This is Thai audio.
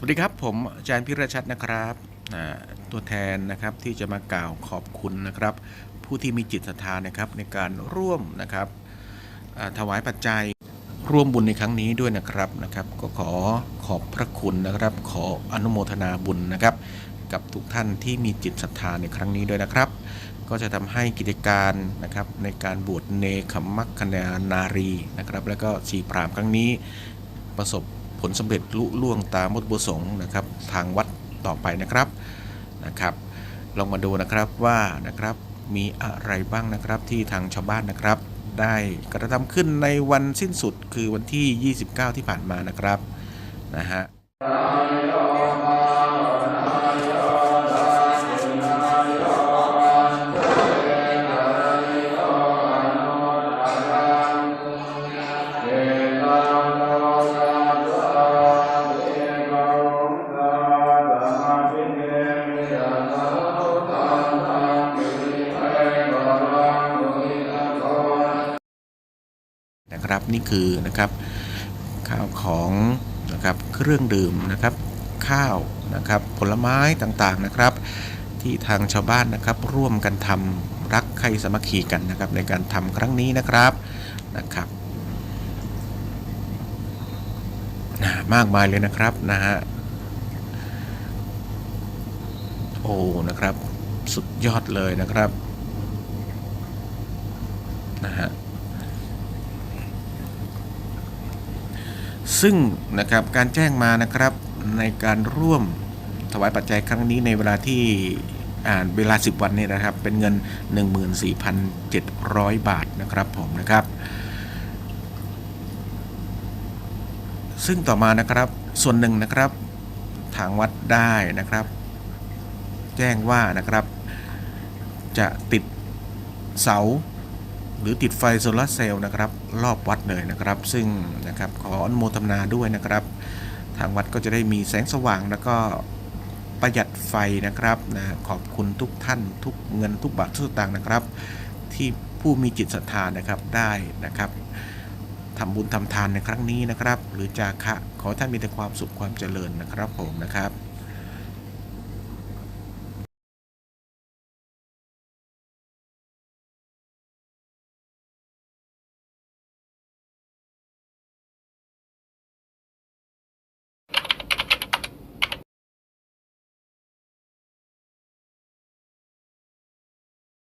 สวัสดีครับ ผมอาจารย์พิรชัดนะครับตัวแทนนะครับที่จะมากล่าวขอบคุณนะครับ ผู้ที่มีจิตศรัทธานะครับในการร่วมนะครับถวายปัจจัยร่วมบุญในครั้งนี้ด้วยนะครับนะครับ ก็ขอขอบพระคุณนะครับ ขออนุโมทนาบุญนะครับ กับทุกท่านที่มีจิตศรัทธาในครั้งนี้ด้วยนะครับ ก็จะทำให้กิจการนะครับในการบวชเนคขมมัคคณานารีนะครับ แล้วก็ชีพรามครั้งนี้ประสบ ผลสำเร็จลุล่วงตามวัตถุประสงค์นะครับทางวัดต่อไปนะครับนะครับ ลองมาดูนะครับว่านะครับมีอะไรบ้างนะครับที่ทางชาวบ้านนะครับ ได้กระทำขึ้นในวันสิ้นสุดคือวันที่ 29 ที่ผ่านมานะครับนะฮะ นะครับนี่คือนะครับข้าวของนะครับเครื่องดื่มนะครับข้าวนะครับผลไม้ต่างๆนะครับ ที่ทางชาวบ้านนะครับร่วมกันทำรักใครสมัคคีกันนะครับในการทำครั้งนี้นะครับนะครับนะมากมายเลยนะครับนะฮะโอ้นะครับสุดยอดเลยนะครับนะฮะ ซึ่งนะครับการแจ้งมานะครับในการร่วมถวายปัจจัยครั้งนี้ในเวลาที่อ่าเวลา 10 วันเนี่ยนะครับ เป็นเงิน 14,700 บาทนะครับผมนะครับ ซึ่งต่อมานะครับส่วนหนึ่งนะครับทางวัดได้นะครับ แจ้งว่านะครับจะติดเสา หรือติดไฟโซลาร์เซลล์นะครับรอบวัดเลยนะครับ ซึ่งนะครับขออนุโมทนาด้วยนะครับ ทางวัดก็จะได้มีแสงสว่างแล้วก็ประหยัดไฟนะครับนะขอบคุณทุกท่านทุกเงินทุกบาททุกสตางค์นะครับ ที่ผู้มีจิตศรัทธานะครับได้นะครับทำบุญทำทานในครั้งนี้นะครับ หรือจาคะขอท่านมีแต่ความสุขความเจริญนะครับผมนะครับ